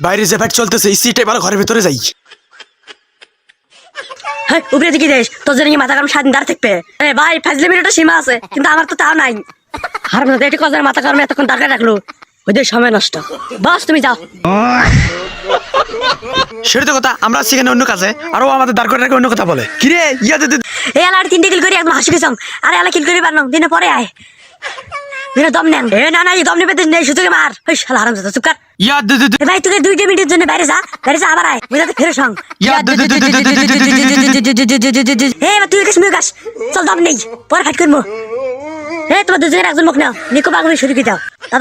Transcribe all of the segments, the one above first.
বাইরে যে ফ্যাট চলতেছে এই সিটে এবার ঘরের ভিতরে যাই। হ্যাঁ উপরে দিকে দেশ তোর জন্য মাথা গরম স্বাধীন দাঁড় থাকবে? এ ভাই ফাজলিমির একটা সীমা আছে কিন্তু আমার তো তাও নাই। হার মধ্যে এটি কজনের মাথা গরম এতক্ষণ দরকার রাখল ওদের সময় নষ্ট। বাস তুমি যাও। সেটা তো কথা আমরা সেখানে অন্য কাজে আর ও আমাদের দাঁড় করে রেখে অন্য কথা বলে। কিরে ইয়া দে। এই আলার তিনটে কিল করি একদম হাসি গেছম আরে আলা কিল করি পারলাম দিনে পরে আয়। দুই তুই চল দম নেই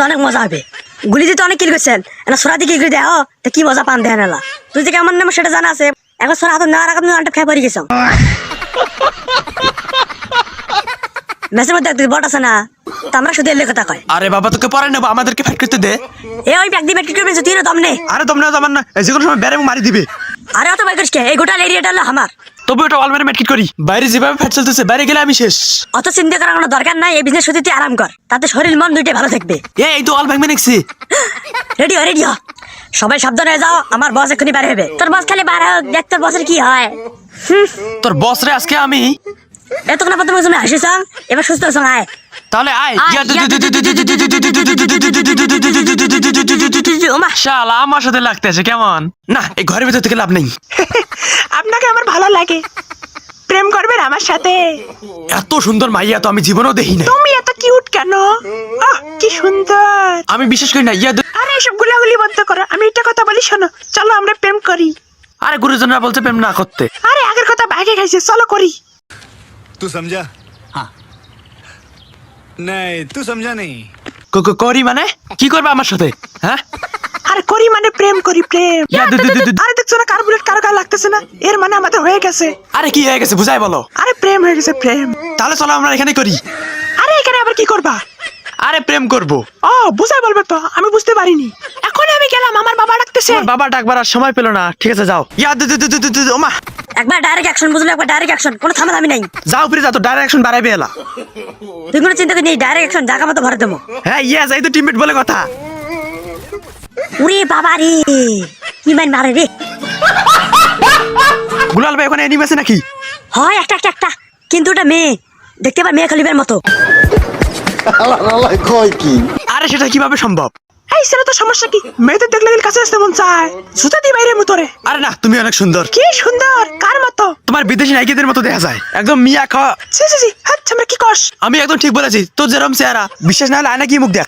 অনেক মজা হবে গুলি দিতে অনেক কিল করছেন সোরা দিকে গুলি দেয় তা কি মজা পান দেয় না তুই যে কেমন নাম সেটা জানা আছে এখন সোরা হাত নেওয়ার আগে তুমি অনেকটা খেয়ে পড়ে গেছ মেসের মধ্যে বট আছে না তা আমরা শুধু এলে কথা কয়। আরে বাবা তোকে পরে নেব আমাদেরকে ফ্যাট করতে দে। এ ওই ব্যাগ দিয়ে করবে দম নে আরে তোমরা তো আমার না যে কোনো সময় বেড়ে মারি দিবে। আরে অত বাই করিস কে? এই গোটা এরিয়াটা হলো আমার। তবু এটা অলমারি মেটকিট করি। বাইরে যেভাবে ফ্যাট চলতেছে বাইরে গেলে আমি শেষ। অত চিন্তা করার কোনো দরকার নাই এই বিজনেস শুধু তুই আরাম কর। তাতে শরীর মন দুইটাই ভালো থাকবে। এ এই তো অল ভাঙবে নেছি রেডি হ রেডি হ। সবাই সাবধান হয়ে যাও আমার বস এক্ষুনি বার হবে। তোর বস খালি বার হোক দেখ তোর বসের কি হয়। তোর বস রে আজকে আমি এতক্ষণ আপাতত তুমি হাসিস এবার সুস্থ আয়। তাহলে আয় শালা আমার সাথে লাগতেছে কেমন না এই ঘরের ভিতর থেকে লাভ নেই আপনাকে আমার ভালো লাগে প্রেম করবেন আমার সাথে এত সুন্দর মাইয়া তো আমি জীবনেও দেখি না তুমি এত কিউট কেন কি সুন্দর আমি বিশেষ করি না ইয়া আরে সব গুলাগুলি বন্ধ করো আমি একটা কথা বলি শোনো চলো আমরা প্রেম করি আরে গুরুজনরা বলছে প্রেম না করতে আরে আগের কথা ভাগে খাইছে চলো করি তুই সমঝা হ্যাঁ नहीं तू समझा नहीं ক- ক- করি মানে কি করবে আমার সাথে হ্যাঁ আরে করি মানে প্রেম করি প্রেম ইয়া দে- দে- দে- দে- আরে দেখছো না কার্বুলেট কারো গায়ে লাগতেছে না এর মানে আমাদের হয়ে গেছে আরে কি হয়ে গেছে বুঝাই বলো আরে প্রেম হয়ে গেছে প্রেম তাহলে চলো আমরা এখানে করি আরে এখানে আবার কি করবা আরে প্রেম করব ও বুঝাই বলবে তো আমি বুঝতে পারিনি এখন আমি গেলাম আমার বাবা ডাকতেছে তোমার বাবা ডাকবার আর সময় পেলো না ঠিক আছে যাও ইয়া দে দে দে দে দে দে, ওমা একবার ডাইরেক্ট অ্যাকশন বুঝলে একবার ডাইরেক্ট অ্যাকশন কোনো থামা থামি নাই। যাও ফিরে যাও তো ডাইরেকশন বাড়াইবে এলা। তুই কোনো চিন্তা করি ডাইরেক্ট অ্যাকশন জায়গা মতো ভরে দেবো। হ্যাঁ ইয়েস এই তো টিমমেট বলে কথা। উরে বাবা রে কি মাইন মারে রে। গুলাল ভাই ওখানে নাকি? হয় একটা একটা একটা। কিন্তু ওটা মেয়ে। দেখতে মেয়ে খলিবের মতো। আরে সেটা কীভাবে সম্ভব? এই সেটা তো সমস্যা কি? মেয়েদের দেখলে কাছে আসতে মন চায়? জুতা দি বাইরে মুতরে আরে না তুমি অনেক সুন্দর। কি সুন্দর? কার মতো? তোমার বিদেশি নায়িকাদের মতো দেখা যায়। একদম মিয়া খাওয়া জি জি জি আচ্ছা আমরা কি কস আমি একদম ঠিক বলেছি তোর যেরকম চেহারা বিশ্বাস না হলে আয়না কি মুখ দেখ।